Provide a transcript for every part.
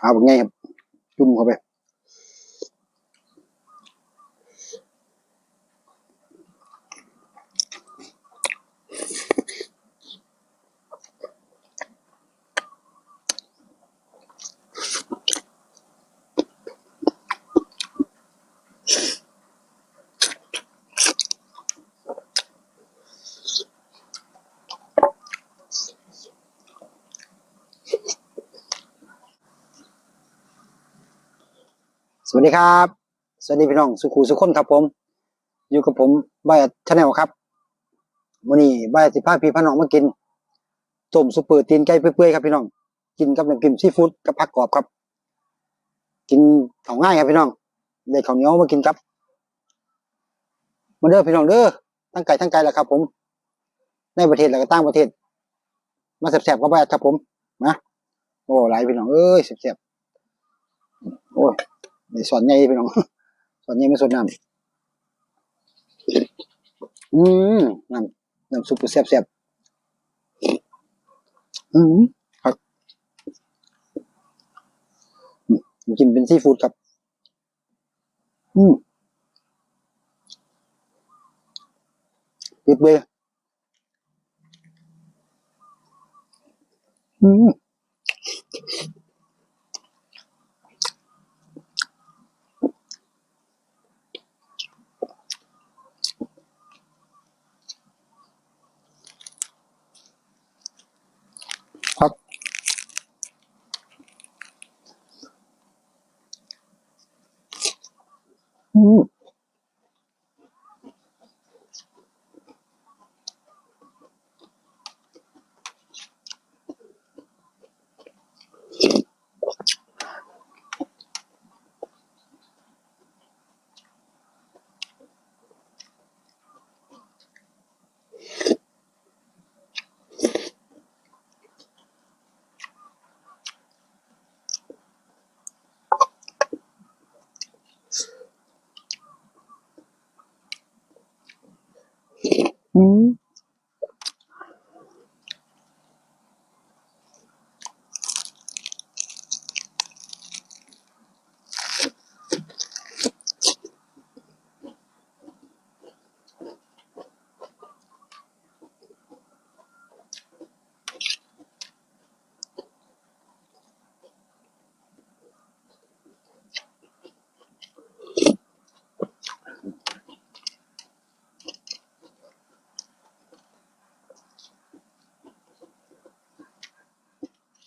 ขาแบบไงครับจุ่มเข้าไป สวัสดีครับ สวัสดีพี่น้องสุขูสุขคนครับผม อยู่กับผมบายชาแนลครับวันนี้บายสิพาพี่พี่น้องมากินต้มซุปเปอร์ตีนไก่เปื่อยๆครับพี่น้อง กินกับน้ำจิ้มซีฟู้ดกับผักกรอบครับ กินเอาง่ายครับพี่น้องได้ข้าวเหนียวมากินครับมาเด้อพี่น้องเด้อทั้งไก่ทั้งไก่แหละครับ ผม ในประเทศและก็ต่างประเทศ มาแซ่บๆกับบายครับผมนะโอ้หลายพี่น้องเอ้ยแซ่บๆโอ้ย ในสอนใหญ่พี่น้องสอนใหญ่ไม่สดน้ำอืมน้ำน้ำซุปแซ่บแซ่บๆอืมครับอืมกินเป็นซีฟู้ดครับ อืมปิดเบยอืม Mm-hmm.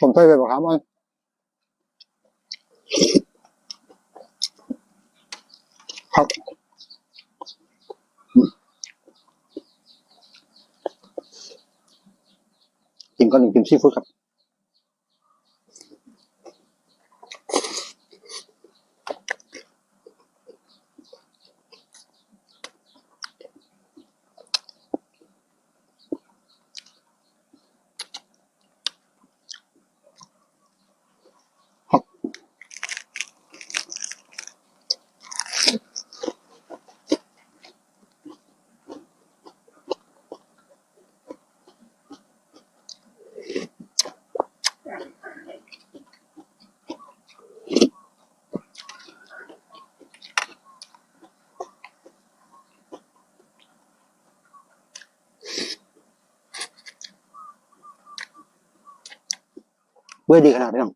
ผมเคยไปบอกครับมันครับกินก่อนหนึ่งกินซีฟู้ดครับ เวดีขนาดนี้ครับง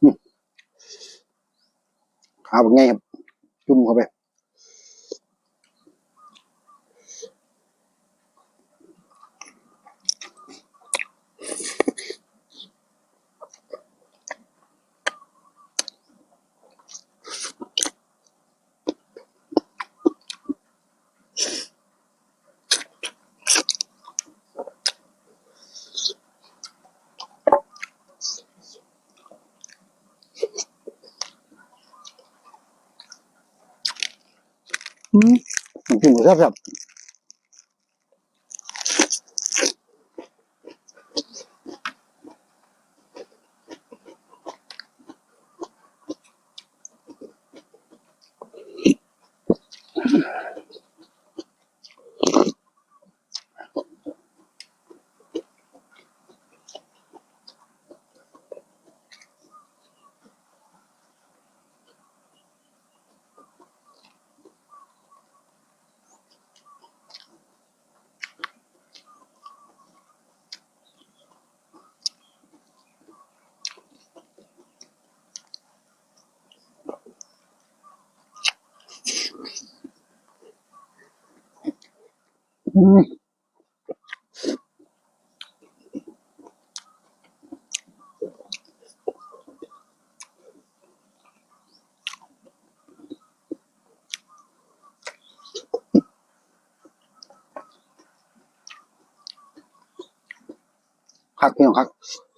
อืมขาแบบไงครับจุ่มเข้าไป อืมน้ำจิ้ มก็แซ่บอืม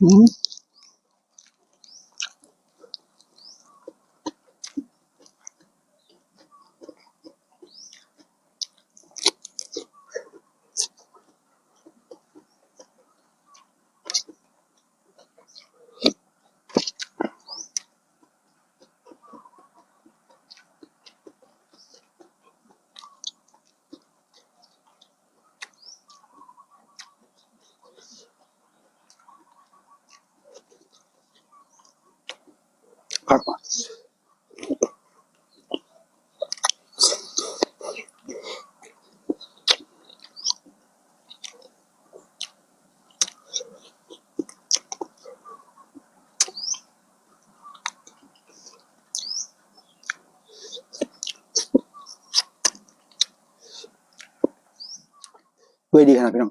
อื เบื่อดีขน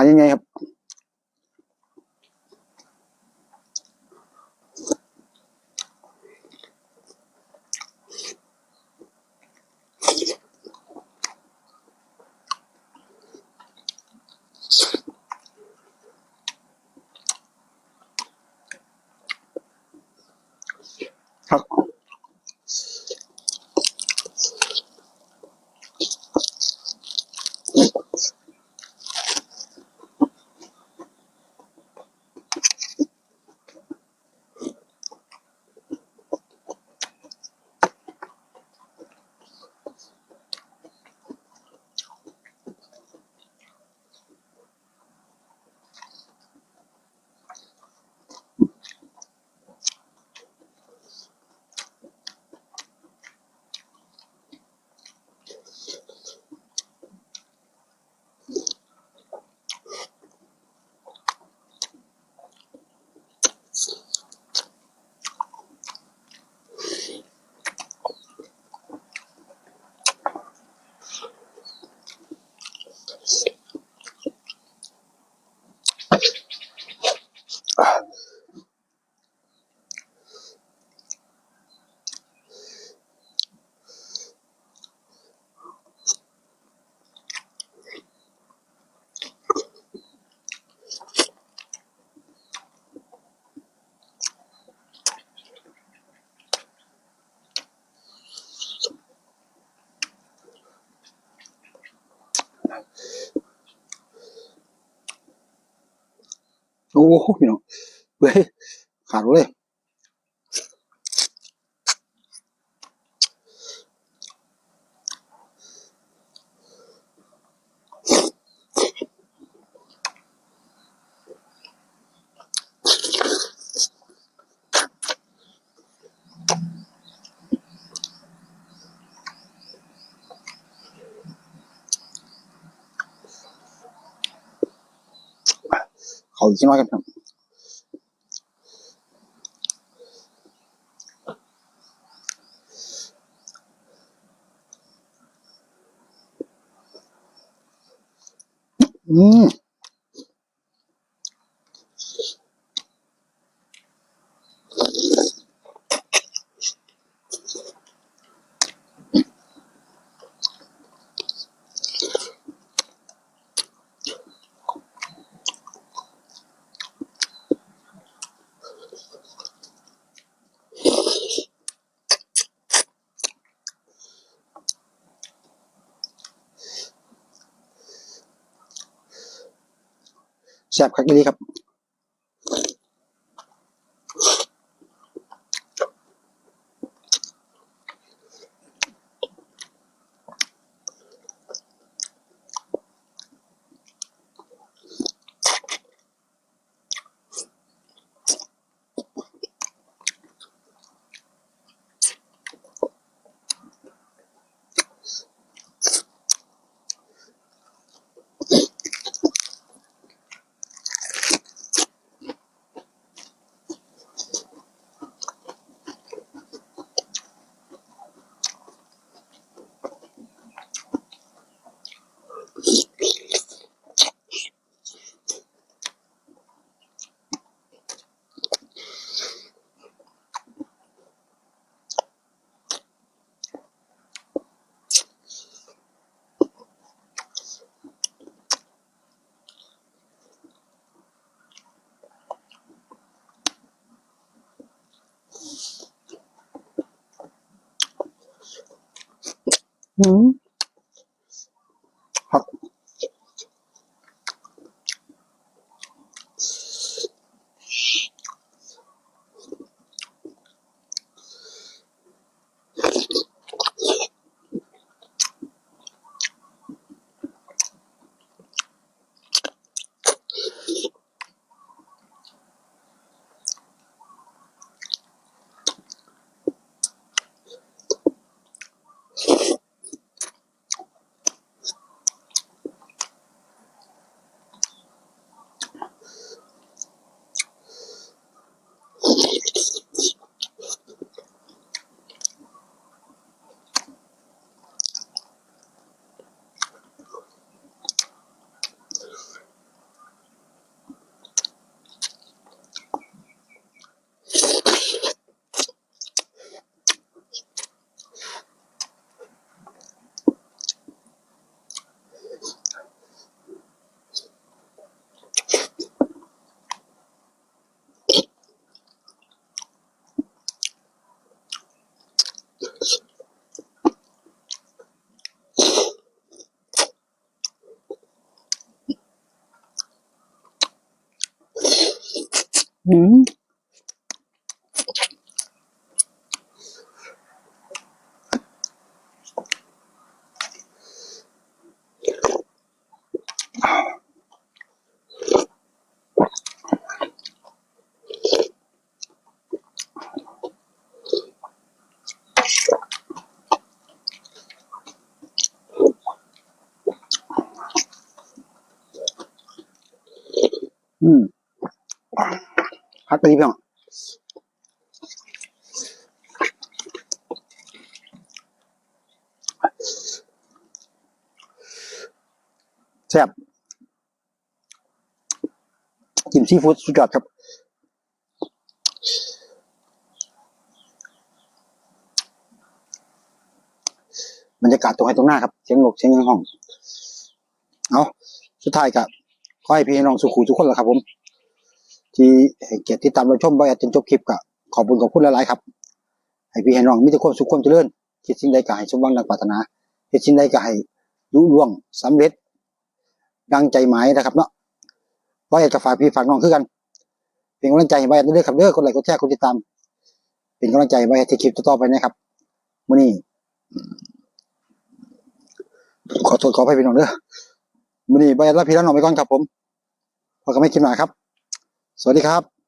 ายังไงครับ ครับ อ้โหพี่น้องเว้ยขาดเลย เขาอีกน้อ แซ่บคักดีครับอืมครับ Угу. อื มอืมคักดีพี่น้องแซ่บจิ้มซีฟู้ดสุดยอดครับบรรยากาศตรงให้ตรงหน้าครับเสียงนกเสียงยังห้อง เอาสุดท้ายกับขอให้พี่น้องสุขุทุกคนละครับผม ที่เกียรติที่ตามเราชมบ่อยจนจบคลิปก็ขอบคุณขอบคุณหลายๆครับให้พี่ให้น้องมีแต่ความสุขความเจริญคิดสิ่งใดก็ให้สมหวังดังปรารถนาคิดสิ่งใดก็ให้รุ่ร่วงสำเร็จ ดังใจหมายนะครับเนาะบ่อยจะฝากพี่ฝากน้องคือกัน เป็นกำลังใจให้บายเด้อครับเด้อกดไลค์กดแชร์กดติดตาม เป็นกำลังใจไว้ให้ที่คลิปต่อไปนะครับมื้อนี้ขอโทษขออภัยพี่น้องเด้อมื้อนี้บายลาพี่แล้วน้องไปก่อนครับผมพบกันไม่คลิปหน้าครับ สวัสดีครับ